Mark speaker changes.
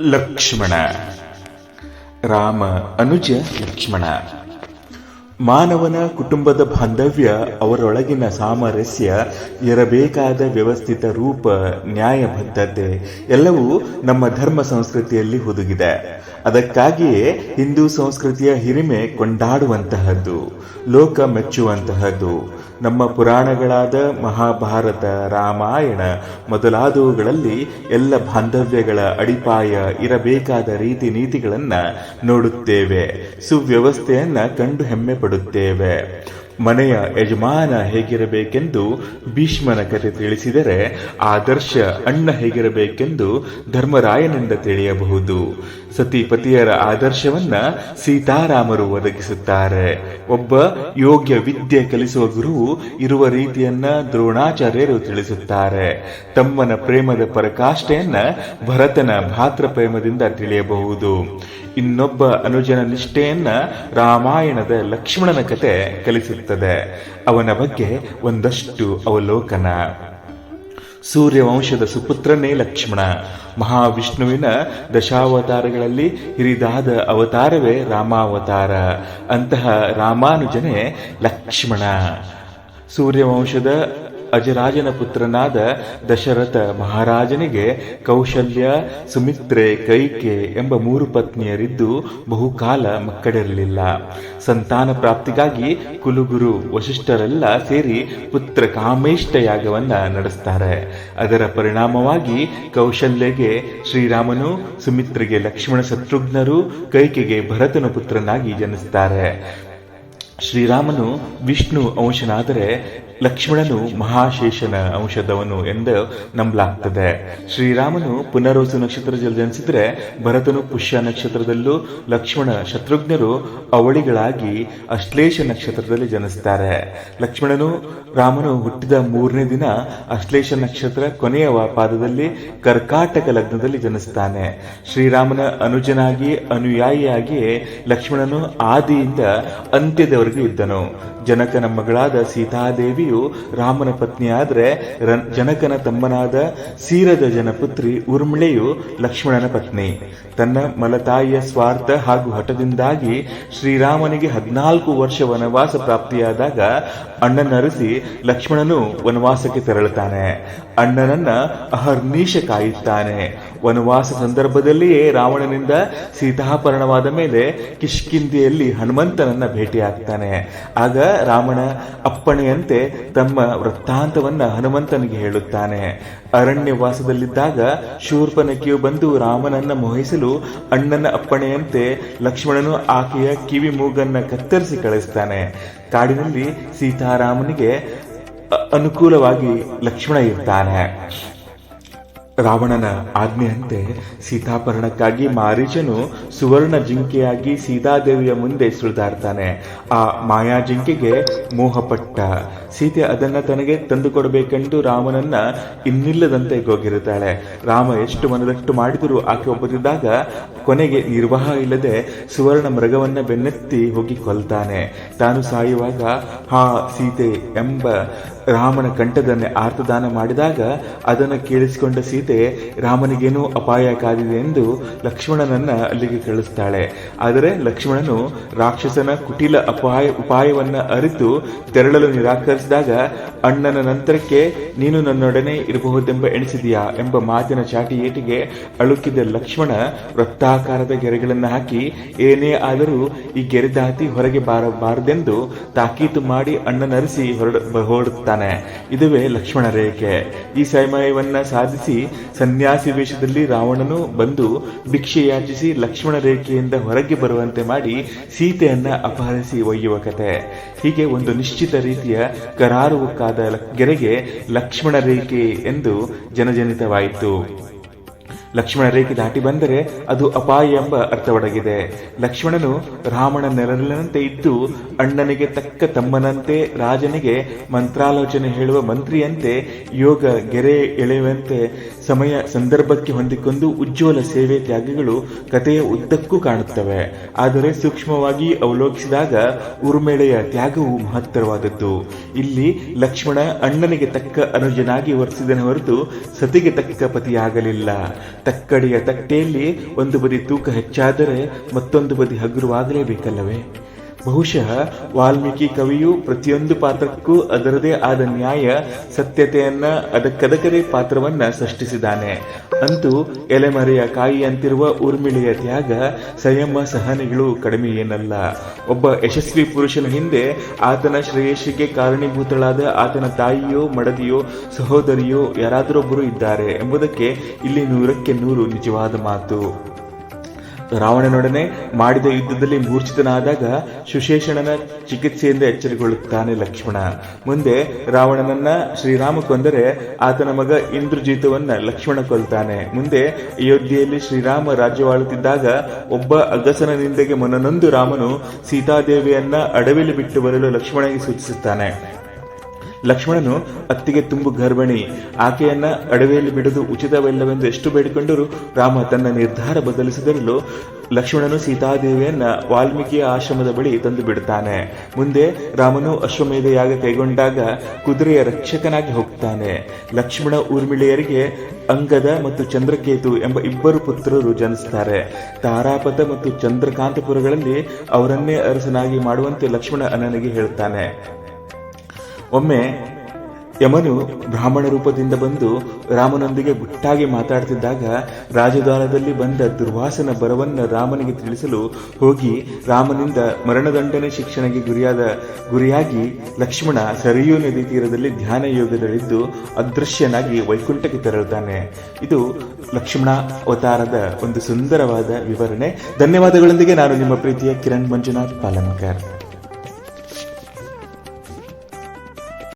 Speaker 1: ಲಕ್ಷ್ಮಣ. ರಾಮ ಅನುಜ ಲಕ್ಷ್ಮಣ. ಮಾನವನ ಕುಟುಂಬದ ಬಾಂಧವ್ಯ ಅವರೊಳಗಿನ ಸಾಮರಸ್ಯ, ಇರಬೇಕಾದ ವ್ಯವಸ್ಥಿತ ರೂಪ ನ್ಯಾಯಬದ್ಧತೆ ಎಲ್ಲವೂ ನಮ್ಮ ಧರ್ಮ ಸಂಸ್ಕೃತಿಯಲ್ಲಿ ಹುದುಗಿದೆ. ಅದಕ್ಕಾಗಿಯೇ ಹಿಂದೂ ಸಂಸ್ಕೃತಿಯ ಹಿರಿಮೆ ಕೊಂಡಾಡುವಂತಹದ್ದು, ಲೋಕ ಮೆಚ್ಚುವಂತಹದ್ದು. ನಮ್ಮ ಪುರಾಣಗಳಾದ ಮಹಾಭಾರತ, ರಾಮಾಯಣ ಮೊದಲಾದವುಗಳಲ್ಲಿ ಎಲ್ಲ ಬಾಂಧವ್ಯಗಳ ಅಡಿಪಾಯ ಇರಬೇಕಾದ ರೀತಿ ನೀತಿಗಳನ್ನು ನೋಡುತ್ತೇವೆ. ಸುವ್ಯವಸ್ಥೆಯನ್ನು ಕಂಡು ಹೆಮ್ಮೆ ಪಡುತ್ತೇವೆ. ಮನೆಯ ಯಜಮಾನ ಹೇಗಿರಬೇಕೆಂದು ಭೀಷ್ಮನ ಕತೆ ತಿಳಿಸಿದರೆ ಆದರ್ಶ ಅಣ್ಣ ಹೇಗಿರಬೇಕೆಂದು ಧರ್ಮರಾಯನಿಂದ ತಿಳಿಯಬಹುದು. ಸತಿಪತಿಯರ ಆದರ್ಶವನ್ನ ಸೀತಾರಾಮರು ಒದಗಿಸುತ್ತಾರೆ. ಒಬ್ಬ ಯೋಗ್ಯ ವಿದ್ಯೆ ಕಲಿಸುವ ಗುರು ಇರುವ ರೀತಿಯನ್ನ ದ್ರೋಣಾಚಾರ್ಯರು ತಿಳಿಸುತ್ತಾರೆ. ತಮ್ಮನ ಪ್ರೇಮದ ಪರಕಾಷ್ಠೆಯನ್ನ ಭರತನ ಭಾತೃ ಪ್ರೇಮದಿಂದ ತಿಳಿಯಬಹುದು. ಇನ್ನೊಬ್ಬ ಅನುಜನ ನಿಷ್ಠೆಯನ್ನ ರಾಮಾಯಣದ ಲಕ್ಷ್ಮಣನ ಕತೆ ಕಲಿಸುತ್ತದೆ ಅವನ ಬಗ್ಗೆ ಒಂದಷ್ಟು ಅವಲೋಕನ. ಸೂರ್ಯವಂಶದ ಸುಪುತ್ರನೇ ಲಕ್ಷ್ಮಣ. ಮಹಾವಿಷ್ಣುವಿನ ದಶಾವತಾರಗಳಲ್ಲಿ ಹಿರಿದಾದ ಅವತಾರವೇ ರಾಮಾವತಾರ. ಅಂತಹ ರಾಮಾನುಜನೇ ಲಕ್ಷ್ಮಣ. ಸೂರ್ಯವಂಶದ ಅಜರಾಜನ ಪುತ್ರನಾದ ದಶರಥ ಮಹಾರಾಜನಿಗೆ ಕೌಶಲ್ಯ, ಸುಮಿತ್ರೆ, ಕೈಕೆ ಎಂಬ ಮೂರು ಪತ್ನಿಯರಿದ್ದು ಬಹುಕಾಲ ಮಕ್ಕಳಿರಲಿಲ್ಲ. ಸಂತಾನ ಪ್ರಾಪ್ತಿಗಾಗಿ ಕುಲುಗುರು ವಶಿಷ್ಠರೆಲ್ಲ ಸೇರಿ ಪುತ್ರ ಕಾಮೇಷ್ಟ ಯಾಗವನ್ನ ನಡೆಸ್ತಾರೆ. ಅದರ ಪರಿಣಾಮವಾಗಿ ಕೌಶಲ್ಯಗೆ ಶ್ರೀರಾಮನು, ಸುಮಿತ್ರೆಗೆ ಲಕ್ಷ್ಮಣ ಶತ್ರುಘ್ನರು, ಕೈಕೆಗೆ ಭರತನ ಪುತ್ರನಾಗಿ ಜನಿಸ್ತಾರೆ. ಶ್ರೀರಾಮನು ವಿಷ್ಣು ಅಂಶನಾದರೆ ಲಕ್ಷ್ಮಣನು ಮಹಾಶೇಷನ ಅಂಶದವನು ಎಂದು ನಂಬಲಾಗ್ತದೆ. ಶ್ರೀರಾಮನು ಪುನರ್ವಸು ನಕ್ಷತ್ರದಲ್ಲಿ ಜನಿಸಿದ್ರೆ ಭರತನು ಪುಷ್ಯ ನಕ್ಷತ್ರದಲ್ಲೂ ಲಕ್ಷ್ಮಣ ಶತ್ರುಘ್ನರು ಅವಳಿಗಳಾಗಿ ಅಶ್ಲೇಷ ನಕ್ಷತ್ರದಲ್ಲಿ ಜನಿಸ್ತಾರೆ. ಲಕ್ಷ್ಮಣನು ರಾಮನು ಹುಟ್ಟಿದ ಮೂರನೇ ದಿನ ಅಶ್ಲೇಷ ನಕ್ಷತ್ರ ಕೊನೆಯ ಪಾದದಲ್ಲಿ ಕರ್ಕಾಟಕ ಲಗ್ನದಲ್ಲಿ ಜನಿಸ್ತಾನೆ. ಶ್ರೀರಾಮನ ಅನುಜನಾಗಿ, ಅನುಯಾಯಿಯಾಗಿ ಲಕ್ಷ್ಮಣನು ಆದಿಯಿಂದ ಅಂತ್ಯದವರೆಗೂ ಇದ್ದನು. ಜನಕನ ಮಗಳಾದ ಸೀತಾದೇವಿಯು ರಾಮನ ಪತ್ನಿಯಾದರೆ ಜನಕನ ತಮ್ಮನಾದ ಸೀರದ ಜನಪುತ್ರಿ ಉರ್ಮಿಳೆಯು ಲಕ್ಷ್ಮಣನ ಪತ್ನಿ. ತನ್ನ ಮಲತಾಯಿಯ ಸ್ವಾರ್ಥ ಹಾಗೂ ಹಠದಿಂದಾಗಿ ಶ್ರೀರಾಮನಿಗೆ ಹದಿನಾಲ್ಕು ವರ್ಷ ವನವಾಸ ಪ್ರಾಪ್ತಿಯಾದಾಗ ಅಣ್ಣನರಿಸಿ ಲಕ್ಷ್ಮಣನು ವನವಾಸಕ್ಕೆ ತೆರಳುತ್ತಾನೆ. ಅಣ್ಣನನ್ನ ಅಹರ್ನೀಶ ಕಾಯುತ್ತಾನೆ. ವನವಾಸ ಸಂದರ್ಭದಲ್ಲಿಯೇ ರಾವಣನಿಂದ ಸೀತಾಪರಣವಾದ ಮೇಲೆ ಕಿಷ್ಕಿಂದಿಯಲ್ಲಿ ಹನುಮಂತನನ್ನ ಭೇಟಿಯಾಗ್ತಾನೆ. ಆಗ ರಾಮನ ಅಪ್ಪಣೆಯಂತೆ ತಮ್ಮ ವೃತ್ತಾಂತವನ್ನ ಹನುಮಂತನಿಗೆ ಹೇಳುತ್ತಾನೆ. ಅರಣ್ಯವಾಸದಲ್ಲಿದ್ದಾಗ ಶೂರ್ಪನಕಿಯು ಬಂದು ರಾಮನನ್ನ ಮೋಹಿಸಲು ಅಣ್ಣನ ಅಪ್ಪಣೆಯಂತೆ ಲಕ್ಷ್ಮಣನು ಆಕೆಯ ಕಿವಿ ಮೂಗನ್ನ ಕತ್ತರಿಸಿ ಕಳಿಸ್ತಾನೆ. ಕಾಡಿನಲ್ಲಿ ಸೀತಾರಾಮನಿಗೆ ಅನುಕೂಲವಾಗಿ ಲಕ್ಷ್ಮಣ ಇರ್ತಾನೆ. ರಾವಣನ ಆಜ್ಞೆಯಂತೆ ಸೀತಾಪರಣಕ್ಕಾಗಿ ಮಾರೀಚನು ಸುವರ್ಣ ಜಿಂಕೆಯಾಗಿ ಸೀತಾದೇವಿಯ ಮುಂದೆ ಸುಳಿದಾಡ್ತಾನೆ. ಆ ಮಾಯಾ ಜಿಂಕೆಗೆ ಮೋಹಪಟ್ಟ ಸೀತೆ ಅದನ್ನ ತನಗೆ ತಂದುಕೊಡಬೇಕೆಂದು ರಾಮನನ್ನ ಇನ್ನಿಲ್ಲದಂತೆ ಹೋಗಿರುತ್ತಾಳೆ ರಾಮ ಎಷ್ಟು ಮನದಷ್ಟು ಮಾಡಿದರೂ ಆಕೆ ಒಬ್ಬರಿದ್ದಾಗ ಕೊನೆಗೆ ನಿರ್ವಾಹ ಇಲ್ಲದೆ ಸುವರ್ಣ ಮೃಗವನ್ನ ಬೆನ್ನೆತ್ತಿ ಹೋಗಿ ಕೊಲ್ತಾನೆ. ತಾನು ಸಾಯುವಾಗ, ಹಾ ಸೀತೆ ಎಂಬ ರಾಮನ ಕಂಠದನ್ನೇ ಆರ್ತದಾನ ಮಾಡಿದಾಗ ಅದನ್ನು ಕೇಳಿಸಿಕೊಂಡ ಸೀತೆ ರಾಮನಿಗೇನೂ ಅಪಾಯ ಕಾದಿದೆ ಎಂದು ಲಕ್ಷ್ಮಣನನ್ನ ಅಲ್ಲಿಗೆ ಕಳಿಸ್ತಾಳೆ. ಆದರೆ ಲಕ್ಷ್ಮಣನು ರಾಕ್ಷಸನ ಕುಟಿಲ ಅಪಾಯ, ಉಪಾಯವನ್ನ ಅರಿತು ತೆರಳಲು ನಿರಾಕರಿಸಿದಾಗ, ಅಣ್ಣನ ನಂತರಕ್ಕೆ ನೀನು ನನ್ನೊಡನೆ ಇರಬಹುದೆಂಬ ಎಣಿಸಿದೆಯಾ? ಎಂಬ ಮಾತಿನ ಚಾಟಿ ಏಟಿಗೆ ಅಳುಕಿದ ಲಕ್ಷ್ಮಣ ವೃತ್ತಾಕಾರದ ಗೆರೆಗಳನ್ನು ಹಾಕಿ, ಏನೇ ಆದರೂ ಈ ಗೆರೆ ದಾಟಿ ಹೊರಗೆ ಬಾರಬಾರದೆಂದು ತಾಕೀತು ಮಾಡಿ ಅಣ್ಣನರಿಸಿ ಹೊರಡ, ಹೊರಡುತ್ತಾನೆ. ಇದುವೇ ಲಕ್ಷ್ಮಣ ರೇಖೆ. ಈ ಸಮಯವನ್ನ ಸಾಧಿಸಿ ಸನ್ಯಾಸಿ ವೇಷದಲ್ಲಿ ರಾವಣನು ಬಂದು ಭಿಕ್ಷೆ ಯಾಚಿಸಿ ಲಕ್ಷ್ಮಣ ರೇಖೆಯಿಂದ ಹೊರಗೆ ಬರುವಂತೆ ಮಾಡಿ ಸೀತೆಯನ್ನ ಅಪಹರಿಸಿ ಒಯ್ಯುವ ಕತೆ. ಹೀಗೆ ಒಂದು ನಿಶ್ಚಿತ ರೀತಿಯ ಕರಾರುವಕ್ಕಾದ ಗೆರೆಗೆ ಲಕ್ಷ್ಮಣ ರೇಖೆ ಎಂದು ಜನಜನಿತವಾಯಿತು. ಲಕ್ಷ್ಮಣ ರೇಖೆ ದಾಟಿ ಬಂದರೆ ಅದು ಅಪಾಯ ಎಂಬ ಅರ್ಥವಡಗಿದೆ ಲಕ್ಷ್ಮಣನು ರಾಮನ ನೆರಳಿನಂತೆ ಇದ್ದು ಅಣ್ಣನಿಗೆ ತಕ್ಕ ತಮ್ಮನಂತೆ, ರಾಜನಿಗೆ ಮಂತ್ರಾಲೋಚನೆ ಹೇಳುವ ಮಂತ್ರಿಯಂತೆ, ಯೋಗ ಗೆರೆ ಎಳೆಯುವಂತೆ ಸಮಯ ಸಂದರ್ಭಕ್ಕೆ ಹೊಂದಿಕೊಂಡು ಉಜ್ವಲ ಸೇವೆ ತ್ಯಾಗಗಳು ಕಥೆಯ ಉದ್ದಕ್ಕೂ ಕಾಣುತ್ತವೆ. ಆದರೆ ಸೂಕ್ಷ್ಮವಾಗಿ ಅವಲೋಕಿಸಿದಾಗ ಉರ್ಮೇಳೆಯ ತ್ಯಾಗವು ಮಹತ್ತರವಾದದ್ದು. ಇಲ್ಲಿ ಲಕ್ಷ್ಮಣ ಅಣ್ಣನಿಗೆ ತಕ್ಕ ಅನುಜನಾಗಿ ವರ್ತಿಸಿದನ ಹೊರತು ಸತಿಗೆ ತಕ್ಕ ಪತಿಯಾಗಲಿಲ್ಲ. ತಕ್ಕಡಿಯ ತಟ್ಟೆಯಲ್ಲಿ ಒಂದು ಬದಿ ತೂಕ ಹೆಚ್ಚಾದರೆ ಮತ್ತೊಂದು ಬದಿ ಹಗುರವಾಗಲೇಬೇಕಲ್ಲವೇ? ಬಹುಶಃ ವಾಲ್ಮೀಕಿ ಕವಿಯು ಪ್ರತಿಯೊಂದು ಪಾತ್ರಕ್ಕೂ ಅದರದೇ ಆದ ನ್ಯಾಯ, ಸತ್ಯತೆಯನ್ನ ಅದಕ್ಕದಕದೇ ಪಾತ್ರವನ್ನ ಸೃಷ್ಟಿಸಿದ್ದಾನೆ. ಅಂತೂ ಎಲೆಮರೆಯ ಕಾಯಿಯಂತಿರುವ ಊರ್ಮಿಳೆಯ ತ್ಯಾಗ ಸಂಯಮ ಸಹನೆಗಳು ಕಡಿಮೆ ಏನಲ್ಲ. ಒಬ್ಬ ಯಶಸ್ವಿ ಪುರುಷನ ಹಿಂದೆ ಆತನ ಶ್ರೇಯಸ್ಸಿಗೆ ಕಾರಣೀಭೂತಳಾದ ಆತನ ತಾಯಿಯೋ, ಮಡದಿಯೋ, ಸಹೋದರಿಯೋ ಯಾರಾದರೊಬ್ಬರು ಇದ್ದಾರೆ ಎಂಬುದಕ್ಕೆ ಇಲ್ಲಿ ನೂರಕ್ಕೆ ನೂರು ನಿಜವಾದ ಮಾತು. ರಾವಣನೊಡನೆ ಮಾಡಿದ ಯುದ್ಧದಲ್ಲಿ ಮೂರ್ಛಿತನಾದಾಗ ಸುಶೇಷಣನ ಚಿಕಿತ್ಸೆಯಿಂದ ಎಚ್ಚರಗೊಳ್ಳುತ್ತಾನೆ ಲಕ್ಷ್ಮಣ. ಮುಂದೆ ರಾವಣನನ್ನ ಶ್ರೀರಾಮ ಕೊಂದರೆ ಆತನ ಮಗ ಇಂದ್ರಜಿತವನ್ನ ಲಕ್ಷ್ಮಣ ಕೊಲ್ತಾನೆ. ಮುಂದೆ ಅಯೋಧ್ಯೆಯಲ್ಲಿ ಶ್ರೀರಾಮ ರಾಜ್ಯವಾಳುತ್ತಿದ್ದಾಗ ಒಬ್ಬ ಅಗಸನ ನಿಂದೆಗೆ ಮನನೊಂದು ರಾಮನು ಸೀತಾದೇವಿಯನ್ನ ಅಡವಿಲಿ ಬಿಟ್ಟು ಬರಲು ಲಕ್ಷ್ಮಣನಿಗೆ ಸೂಚಿಸುತ್ತಾನೆ. ಲಕ್ಷ್ಮಣನು ಅತ್ತಿಗೆ ತುಂಬು ಗರ್ಭಿಣಿ. ಆಕೆಯನ್ನ ಅಡವೆಯಲ್ಲಿ ಬಿಡದು ಉಚಿತವಲ್ಲವೆಂದು ಎಷ್ಟು ಬೇಡಿಕೊಂಡರೂ ರಾಮ ತನ್ನ ನಿರ್ಧಾರ ಬದಲಿಸಿದರಲು ಲಕ್ಷ್ಮಣನು ಸೀತಾದೇವಿಯನ್ನ ವಾಲ್ಮೀಕಿಯ ಆಶ್ರಮದ ಬಳಿ ತಂದು ಬಿಡುತ್ತಾನೆ ಮುಂದೆ ರಾಮನು ಅಶ್ವಮೇಧ ಯಾಗ ಕೈಗೊಂಡಾಗ ಕುದುರೆಯ ರಕ್ಷಕನಾಗಿ ಹೋಗ್ತಾನೆ. ಲಕ್ಷ್ಮಣ ಊರ್ಮಿಳೆಯರಿಗೆ ಅಂಗದ ಮತ್ತು ಚಂದ್ರಕೇತು ಎಂಬ ಇಬ್ಬರು ಪುತ್ರರು ಜನಿಸುತ್ತಾರೆ ತಾರಾಪದ ಮತ್ತು ಚಂದ್ರಕಾಂತಪುರಗಳಲ್ಲಿ ಅವರನ್ನೇ ಅರಸನಾಗಿ ಮಾಡುವಂತೆ ಲಕ್ಷ್ಮಣ ಅನ್ನನಿಗೆ ಹೇಳುತ್ತಾನೆ ಒಮ್ಮೆ ಯಮನು ಬ್ರಾಹ್ಮಣ ರೂಪದಿಂದ ಬಂದು ರಾಮನೊಂದಿಗೆ ಗುಟ್ಟಾಗಿ ಮಾತಾಡ್ತಿದ್ದಾಗ ರಾಜದ್ವಾರದಲ್ಲಿ ಬಂದ ದುರ್ವಾಸನ ಬರವನ್ನು ರಾಮನಿಗೆ ತಿಳಿಸಲು ಹೋಗಿ ರಾಮನಿಂದ ಮರಣದಂಡನೆ ಶಿಕ್ಷಣಕ್ಕೆ ಗುರಿಯಾದ ಗುರಿಯಾಗಿ ಲಕ್ಷ್ಮಣ ಸರಿಯೂ ನದಿ ತೀರದಲ್ಲಿ ಧ್ಯಾನ ಯೋಗದಲ್ಲಿದ್ದು ಅದೃಶ್ಯನಾಗಿ ವೈಕುಂಠಕ್ಕೆ ತೆರಳುತ್ತಾನೆ. ಇದು ಲಕ್ಷ್ಮಣ ಅವತಾರದ ಒಂದು ಸುಂದರವಾದ ವಿವರಣೆ. ಧನ್ಯವಾದಗಳೊಂದಿಗೆ ನಾನು ನಿಮ್ಮ ಪ್ರೀತಿಯ ಕಿರಣ್ ಮಂಜುನಾಥ್ ಪಾಲನ್ಕರ್.